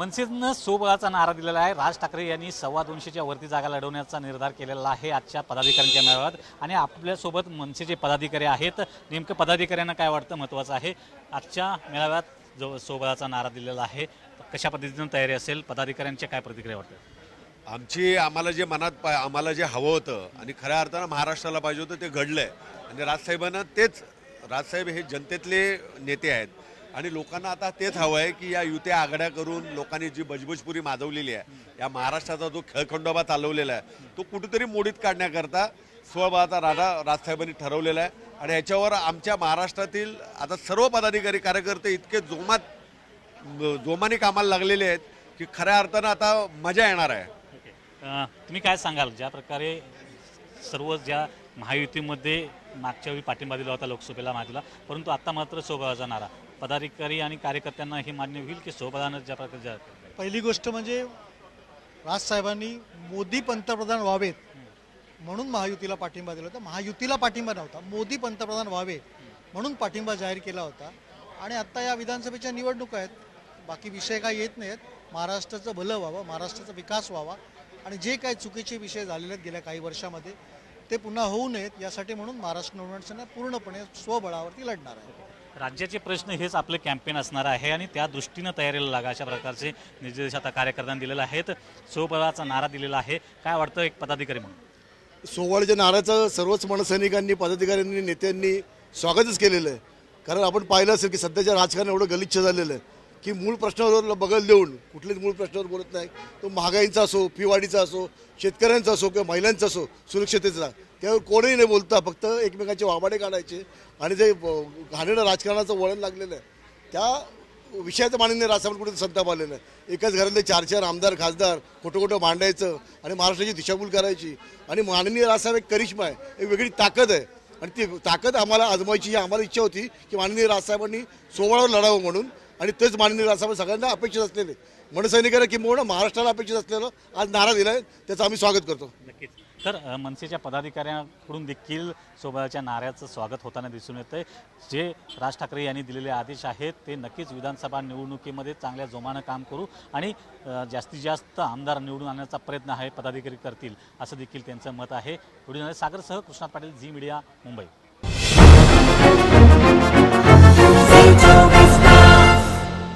मनसेनं सोबळाचा नारा दिलेला आहे. राज ठाकरे यांनी सव्वा दोनशेच्या वरती जागा लढवण्याचा निर्धार केलेला आहे आजच्या पदाधिकाऱ्यांच्या मेळाव्यात. आणि आपल्यासोबत मनसेचे पदाधिकारी आहेत. नेमकं पदाधिकाऱ्यांना काय वाटतं महत्त्वाचं आहे? आजच्या मेळाव्यात जो सोबळाचा नारा दिलेला आहे कशा पद्धतीनं तयारी असेल? पदाधिकाऱ्यांच्या काय प्रतिक्रिया वाटतं? आमची आम्हाला जे मनात पा आम्हाला जे हवं होतं आणि खऱ्या अर्थानं महाराष्ट्राला पाहिजे होतं ते घडलं आहे आणि राजसाहेबांना तेच राजसाहेब हे जनतेतले नेते आहेत. आणि लोकांना आता तेच हवं आहे की या युत्या आघाड्या करून लोकांनी जी बजबजपुरी माजवलेली आहे या महाराष्ट्राचा जो खेळखंडोबा चालवलेला आहे तो कुठेतरी मोडीत काढण्याकरता स्वबळाचा राजा राजसाहेबांनी ठरवलेला आहे. आणि याच्यावर आमच्या महाराष्ट्रातील आता सर्व पदाधिकारी कार्यकर्ते इतके जोमात जोमाने कामाला लागलेले आहेत की खऱ्या अर्थानं आता मजा येणार आहे. तुम्ही काय सांगाल? ज्या प्रकारे सर्व ज्या महायुतीमध्ये मागच्या वेळी पाठिंबा दिला होता लोकसभेला मागितला परंतु आता मात्र सोबळाचा नारा पदाधिकारी आणि कार्यकर्त्यांना हे मान्य होईल की सोबळानं ज्या प्रकारे पहिली गोष्ट म्हणजे राजसाहेबांनी मोदी पंतप्रधान व्हावेत म्हणून महायुतीला पाठिंबा दिला होता. महायुतीला पाठिंबा नव्हता. मोदी पंतप्रधान व्हावे म्हणून पाठिंबा जाहीर केला होता. आणि आत्ता या विधानसभेच्या निवडणुका आहेत. बाकी विषय काही येत नाहीत. महाराष्ट्राचं भलं व्हावं महाराष्ट्राचा विकास व्हावा. आणि जे काही चुकीचे विषय झालेले आहेत गेल्या काही वर्षामध्ये ते पुन्हा होऊ नयेत. यासाठी म्हणून महाराष्ट्र नवनिर्माण सेना पूर्णपणे स्वबळावरती लढणार आहे. राज्याचे प्रश्न हेच आपले कॅम्पेन असणार आहे आणि त्या दृष्टीनं तयारीला लागा अशा प्रकारचे निर्देश आता कार्यकर्त्यांनी दिलेले आहेत. सोबळाचा नारा दिलेला आहे. काय वाटतं एक पदाधिकारी म्हणून? सोवाळच्या नाराचं सर्वच मनसैनिकांनी पदाधिकाऱ्यांनी नेत्यांनी स्वागतच केलेलं आहे. कारण आपण पाहिलं असेल की सध्याच्या राजकारण एवढं गलिच्छ झालेलं आहे. की मूळ प्रश्नावर बगल देऊन कुठल्याच मूळ प्रश्नावर बोलत नाही. तो महागाईंचा असो फीवाढीचा असो शेतकऱ्यांचा असो किंवा महिलांचा असो सुरक्षतेचा त्यावर कोणीही नाही बोलता फक्त एकमेकांचे वाबाडे काढायचे आणि जे ब- घाणेरडं राजकारणाचं वळण लागलेलं आहे. त्या विषयाचं मानिने राजसाहेब कुठे संताप आलेलं आहे. एकाच घरातले चार चार आमदार खासदार खोटं खोटं भांडायचं आणि महाराष्ट्राची दिशाभूल करायची. आणि माननीय राजसाहेब एक करिश्मा आहे एक वेगळी ताकद आहे. आणि ती ताकद आम्हाला आजमायची ही आम्हाला इच्छा होती की माननीय राजसाहेबांनी सोहळावर लढावं म्हणून. आणि तेच माननीय राजसाहेब सगळ्यांना अपेक्षित असलेले मनसैनिकांना किंबहुना महाराष्ट्राला अपेक्षित असलेलं आज नारा दिला आहे त्याचं आम्ही स्वागत करतो. नक्कीच. तर मनसेच्या पदाधिकाऱ्यांकडून देखील सोबळाच्या नाऱ्याचं स्वागत होताना दिसून येतं जे राज ठाकरे यांनी दिलेले आदेश आहेत ते नक्कीच विधानसभा निवडणुकीमध्ये चांगल्या जोमानं काम करू आणि जास्तीत जास्त आमदार निवडून आणण्याचा प्रयत्न आहे पदाधिकारी करतील असं देखील त्यांचं मत आहे. व्हिडिओ सागरसह कृष्णात पाटील झी मीडिया मुंबई.